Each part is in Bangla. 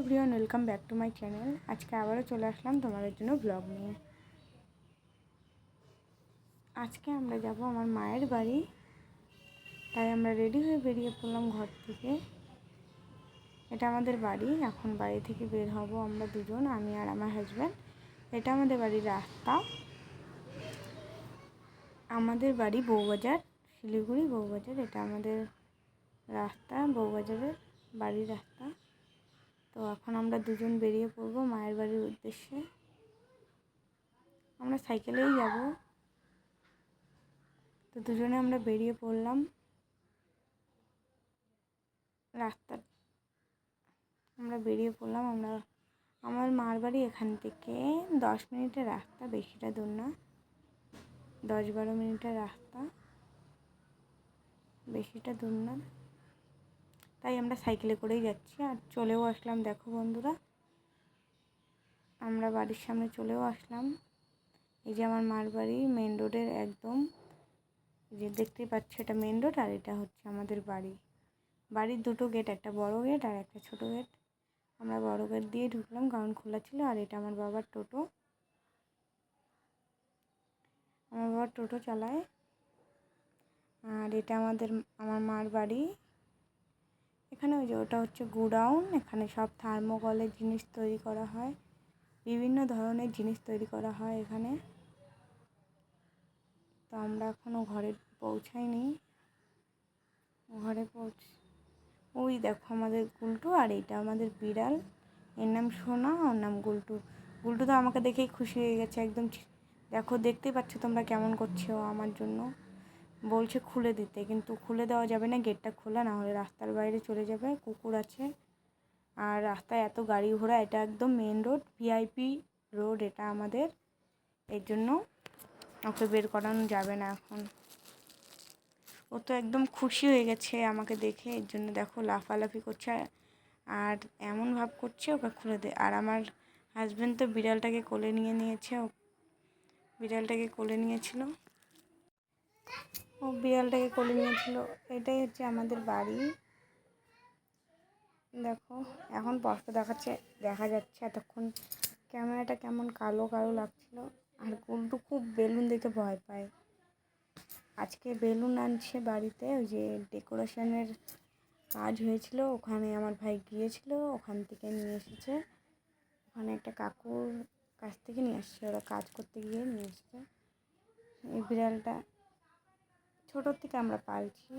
Everyone welcome back to my channel আজকে আবারও চলে আসলাম তোমাদের জন্য ব্লগ নিয়ে। আজকে আমরা যাব আমার মায়ের বাড়ি। তাই আমরা রেডি হয়ে বেরিয়ে পড়লাম ঘর থেকে। এটা আমাদের বাড়ি, এখন বাড়ি থেকে বের হব আমরা দুজন, আমি আর আমার হাজব্যান্ড এটা আমাদের বাড়ির রাস্তা। আমাদের বাড়ি বউবাজার, শিলিগুড়ি বউবাজার, এটা আমাদের রাস্তা, বউবাজারের বাড়ির রাস্তা। তো এখন আমরা দুজন বেরিয়ে পড়ব মায়ের বাড়ির উদ্দেশ্যে। আমরা সাইকেলেই যাব। তো দুজনে আমরা বেরিয়ে পড়লাম। রাস্তা আমরা বেরিয়ে পড়লাম। আমরা, আমার মার বাড়ি এখান থেকে দশ মিনিটের রাস্তা, বেশিটা দূর না। দশ বারো মিনিটের রাস্তা। বেশিটা দূর না। তাই আমরা সাইকেলে করেই যাচ্ছি। আর চলেও আসলাম, দেখো বন্ধুরা। আমরা বাড়ির সামনে চলেও আসলাম। এই যে আমার মার বাড়ি মেন রোডের একদম। যে দেখতেই পাচ্ছ, এটা মেন রোড আর এটা হচ্ছে আমাদের বাড়ি। বাড়ির দুটো গেট একটা বড় গেট আর একটা ছোট গেট আমরা বড় গেট দিয়ে ঢুকলাম কারণ খোলা ছিল আর এটা আমার বাবার টোটো। আমার বাবা টোটো চালায়। আর এটা আমাদের, আমার মার বাড়ি। এখানে ওই যে ওটা হচ্ছে গুডাউন, এখানে সব থার্মোকলের জিনিস তৈরি করা হয়, বিভিন্ন ধরনের জিনিস তৈরি করা হয় এখানে। তো আমরা এখনও ঘরে পৌঁছাইনি। ঘরে পৌঁছ, ওই দেখো আমাদের গুলটু আর এইটা আমাদের বিড়াল। এর নাম সোনা, ওর নাম গুলটু। গুলটু তো আমাকে দেখেই খুশি হয়ে গেছে, একদম দেখো, দেখতেই পাচ্ছ তোমরা কেমন করছ আমার জন্য। বলছে খুলে দিতে, কিন্তু খুলে দেওয়া যাবে না, গেটটা খোলা, না হলে রাস্তার বাইরে চলে যাবে, কুকুর আছে। আর রাস্তায় এত গাড়ি ঘোড়া, এটা একদম মেন রোড ভিআইপি রোড এটা আমাদের। এর জন্য ওকে বের করানো যাবে না এখন। ও তো একদম খুশি হয়ে গেছে আমাকে দেখে, এর জন্য দেখো লাফালাফি করছে। আর এমন ভাব করছে ওকে খুলে দে, আর আমার হাজব্যান্ড তো বিড়ালটাকে কোলে নিয়ে নিয়েছে বিড়ালটাকে কোলে নিয়েছিল। ও বিড়ালটাকে কোলে নিয়েছিল। এটাই হচ্ছে আমাদের বাড়ি। দেখো, এখন স্পষ্ট দেখাচ্ছে, দেখা যাচ্ছে এতক্ষণ। ক্যামেরাটা কেমন কালো কালো লাগছিল। আর গুলটু খুব বেলুন দেখে ভয় পায়। আজকে বেলুন আনছে বাড়িতে, ওই যে ডেকোরেশনের কাজ হয়েছিল। ওখানে আমার ভাই গিয়েছিল, ওখান থেকে নিয়ে এসেছে। ওখানে একটা কাকুর কাছ থেকে নিয়ে আসছে, ওরা কাজ করতে গিয়ে নিয়ে এসেছে। এই বিড়ালটা ছোটোর থেকে আমরা পালছি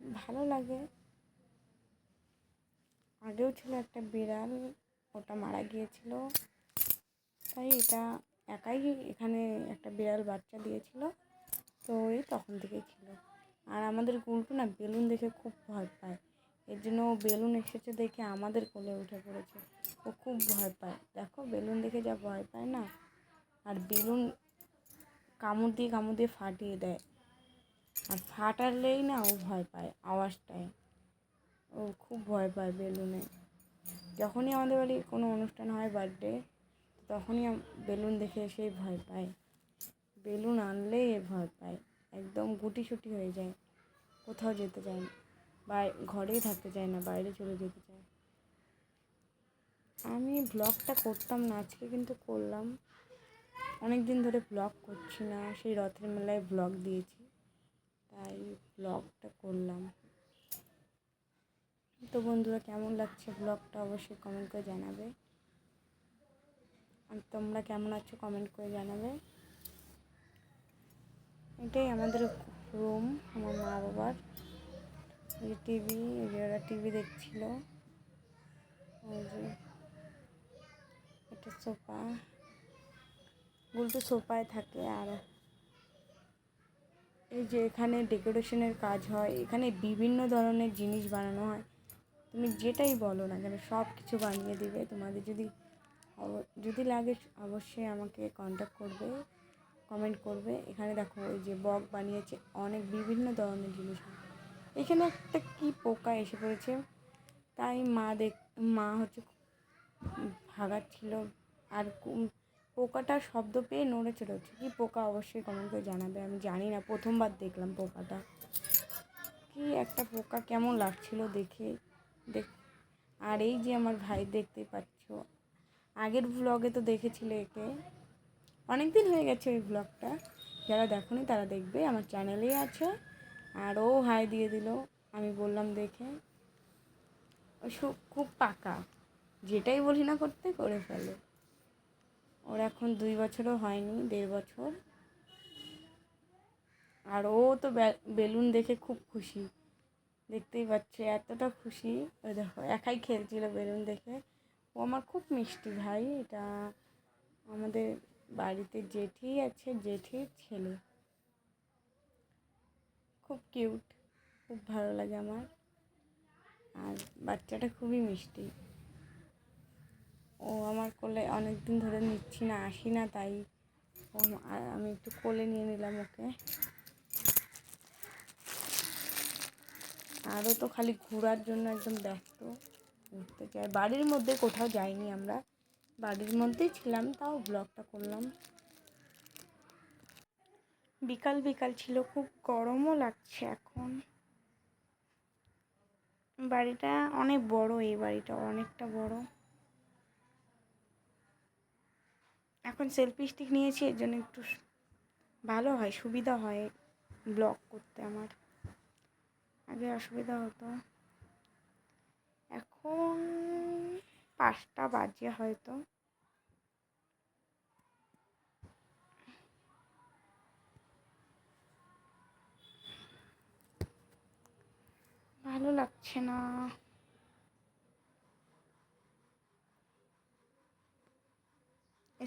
ভালো লাগে। আগেও ছিল একটা বিড়াল, ওটা মারা গিয়েছিল। তাই এটা একাই এখানে একটা বিড়াল বাচ্চা দিয়েছিল, তো ওই তখন থেকেই ছিল। আর আমাদের গুলটু না বেলুন দেখে খুব ভয় পায়। এর জন্য ও বেলুন এসেছে দেখে আমাদের কোলে উঠে পড়েছে। ও খুব ভয় পায়। দেখো, বেলুন দেখে যা ভয় পায় না। আর বেলুন কামড় দিয়ে কামড় দিয়ে ফাটিয়ে দেয়। আর ফাটালেই না ও ভয় পায় আওয়াজটায় ও খুব ভয় পায় বেলুনে। যখনই আমাদের বাড়ি কোনো অনুষ্ঠান হয় বার্থডে, তখনই বেলুন দেখে এসেই ভয় পায়। বেলুন আনলেই এ ভয় পায়। একদম গুটি সুটি হয়ে যায়। কোথাও যেতে চায় না। বা ঘরেই থাকতে চায় না, বাইরে চলে যেতে চায়। আমি ব্লগটা করতাম না, আজকে কিন্তু করলাম। অনেক দিন ধরে ব্লগ করছি না, সেই রথের মেলায় ব্লগ দিয়েছি, তাই ব্লগটা করলাম। তো বন্ধুরা, কেমন লাগছে ব্লগটা অবশ্যই কমেন্ট করে জানাবে। আর তোমরা কেমন আছো কমেন্ট করে জানাবে। এটাই আমাদের রুম আমার মা বাবার এই টিভি এই যে ওরা টিভি দেখছিল। ওই যে এটা সোফা গুলটু সোফায় থাকে আর এই যে এখানে ডেকোরেশনের কাজ হয়, এখানে বিভিন্ন ধরনের জিনিস বানানো হয়। তুমি যেটাই বলো না কেন, সব কিছু বানিয়ে দিবে। তোমাদের যদি যদি লাগে অবশ্যই আমাকে কন্ট্যাক্ট করবে কমেন্ট করবে। এখানে দেখো ওই যে বক বানিয়েছে, অনেক বিভিন্ন ধরনের জিনিস। এখানে একটা কী পোকা এসে পড়েছে? তাই মা দেখ, মা হচ্ছে ভাগাচ্ছিল। আর পোকাটার শব্দ পেয়ে নড়ে চলে হচ্ছে। কী পোকা অবশ্যই কমেন্ট করে জানাবে, আমি জানি না, প্রথমবার দেখলাম পোকাটা। কি একটা পোকা, কেমন লাগছিল দেখে? দেখ, আর এই যে আমার ভাই দেখতে পাচ্ছ, আগের ব্লগে তো দেখেছিলে একে। অনেক দিন হয়ে গেছে ওই ব্লগটা যারা দেখোনি তারা দেখবে, আমার চ্যানেলেই আছে। আর ও হাই দিয়ে দিল, আমি বললাম দেখে। খুব পাকা, যেটাই বলি না করতে, করে ফেলে। ওর এখন দুই বছরও হয়নি, দেড় বছর। আর ও তো বেলুন দেখে খুব খুশি। দেখতেই পাচ্ছে, এতটা খুশি। ওই দেখো, একাই খেলছিল বেলুন দেখে। ও আমার খুব মিষ্টি ভাই, এটা আমাদের বাড়িতে জেঠি আছে, জেঠির ছেলে। খুব কিউট, খুব ভালো লাগে আমার। আর বাচ্চাটা খুবই মিষ্টি। ও আমার কোলে অনেক দিন ধরে নিচ্ছি না, আসি না, তাই ও আমি একটু কোলে নিয়ে নিলাম ওকে। আরও তো খালি ঘোরার জন্য একদম ব্যস্ত ঘুরতে চাই। বাড়ির মধ্যে কোথাও যাইনি আমরা, বাড়ির মধ্যেই ছিলাম, তাও ব্লগটা করলাম। বিকাল বিকাল ছিল, খুব গরমও লাগছে এখন। বাড়িটা অনেক বড়, এই বাড়িটা অনেকটা বড়। এখন সেলফি স্টিক নিয়েছি, এর জন্য একটু ভালো হয়, সুবিধা হয় ব্লগ করতে আমার। আগে অসুবিধা হতো। এখন পাঁচটা বাজে হয়তো। ভালো লাগছে না।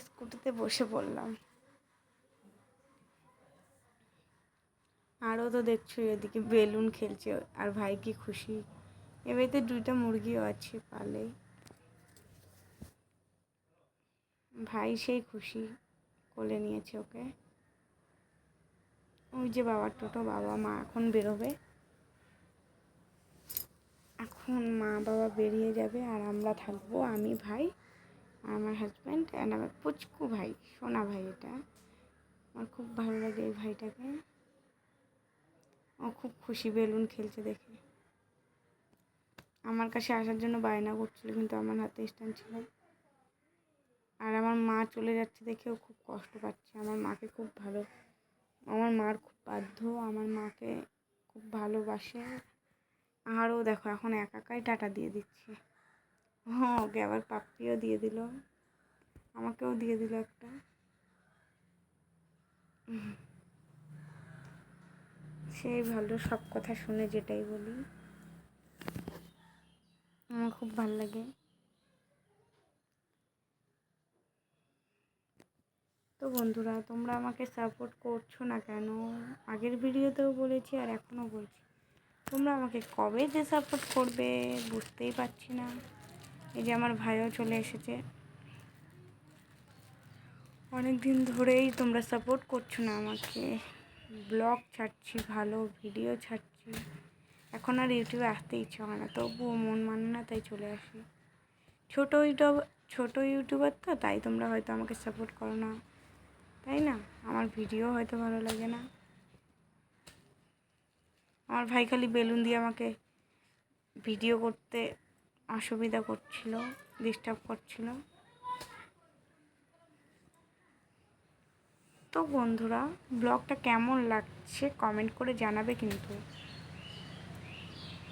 স্কুটিতে বসে পড়লাম। আরও তো দেখছ এদিকে বেলুন খেলছে, আর ভাই কি খুশি। এবারে দুইটা মুরগিও আছে পালে। ভাই সেই খুশি, কোলে নিয়েছে ওকে। ওই যে বাবার টোটো, বাবা মা এখন বেরোবে। এখন মা বাবা বেরিয়ে যাবে আর আমরা থাকব, আমি, ভাই। আর আমার হাজব্যান্ড অ্যান্ড আমার পুচকু ভাই, সোনা ভাই এটা। আমার খুব ভালো লাগে এই ভাইটাকে। ও খুব খুশি বেলুন খেলছে দেখে। আমার কাছে আসার জন্য বায়না করছিল, কিন্তু আমার হাতে স্ট্যান্ড ছিল আর আমার মা চলে যাচ্ছে দেখেও খুব কষ্ট পাচ্ছে। আমার মাকে খুব ভালো, আমার মার খুব বাধ্য, আমার মাকে খুব ভালোবাসে। আরও দেখো এখন একাকাই টাটা দিয়ে দিচ্ছে। হ্যাঁ ওকে আবার পাপ্পিও দিয়ে দিল। আমাকেও দিয়ে দিল একটা। সেই ভালো সব কথা শুনে যেটাই বলি। আমার খুব ভালো লাগে। তো বন্ধুরা, তোমরা আমাকে সাপোর্ট করছ না কেন? আগের ভিডিওতেও বলেছি আর এখনও বলছি। তোমরা আমাকে কবে যে সাপোর্ট করবে বুঝতেই পারছি না। এই যে আমার ভাইও চলে এসেছে। অনেক দিন ধরেই তোমরা সাপোর্ট করছ না আমাকে। ব্লগ ছাড়ছি, ভালো ভিডিও ছাড়ছি। এখন আর ইউটিউবে আসতে ইচ্ছা হয় না, তবুও মন মানে না, তাই চলে আসি। ছোটো ইউটিউব, ছোটো ইউটিউবার তো, তাই তোমরা হয়তো আমাকে সাপোর্ট করো না। তাই না? আমার ভিডিও হয়তো ভালো লাগে না। আমার ভাই খালি বেলুন দিয়ে আমাকে ভিডিও করতে অসুবিধা করছিল ডিস্টার্ব করছিল। তো বন্ধুরা, ব্লগটা কেমন লাগছে কমেন্ট করে জানাবে কিন্তু।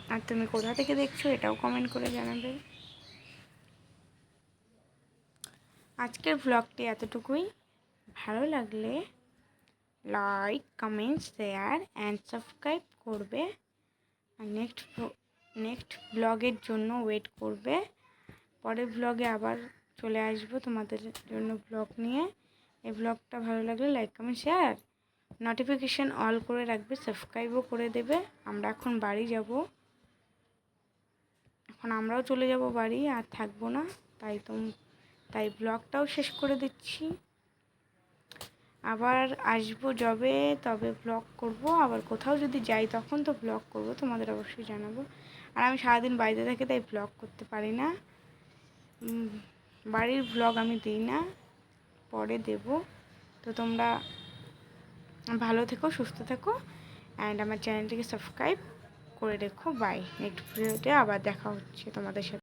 আর তুমি কোথা থেকে দেখছ এটাও কমেন্ট করে জানাবে। আজকের ব্লগটি এতটুকুই। ভালো লাগলে like comment share and subscribe করবে। আর নেক্সট নেক্সট ব্লগের জন্য ওয়েট করবে। পরের ব্লগে আবার চলে আসব তোমাদের জন্য ব্লগ নিয়ে। এই ব্লগটা ভালো লাগলে like, comment, share. Notification all করে রাখবে সাবস্ক্রাইবও করে দেবে। আমরা এখন বাড়ি যাব। এখন আমরাও চলে যাব বাড়ি, আর থাকব না। তাই তো তাই ব্লগটাও শেষ করে দিচ্ছি। আবার আসব যবে তবে ব্লগ করব। আবার কোথাও যদি যাই, তখন তো ব্লগ করব, তোমাদের অবশ্যই জানাব। আর আমি সারাদিন বাড়িতে থাকি, তাই ব্লগ করতে পারি না। বাড়ির ব্লগ আমি দিই না, পরে দেব। তো তোমরা ভালো থেকো, সুস্থ থেকো অ্যান্ড আমার চ্যানেলটিকে সাবস্ক্রাইব করে রেখো। বাই নেক্সট ভিডিওতে আবার দেখা হচ্ছে তোমাদের সাথে।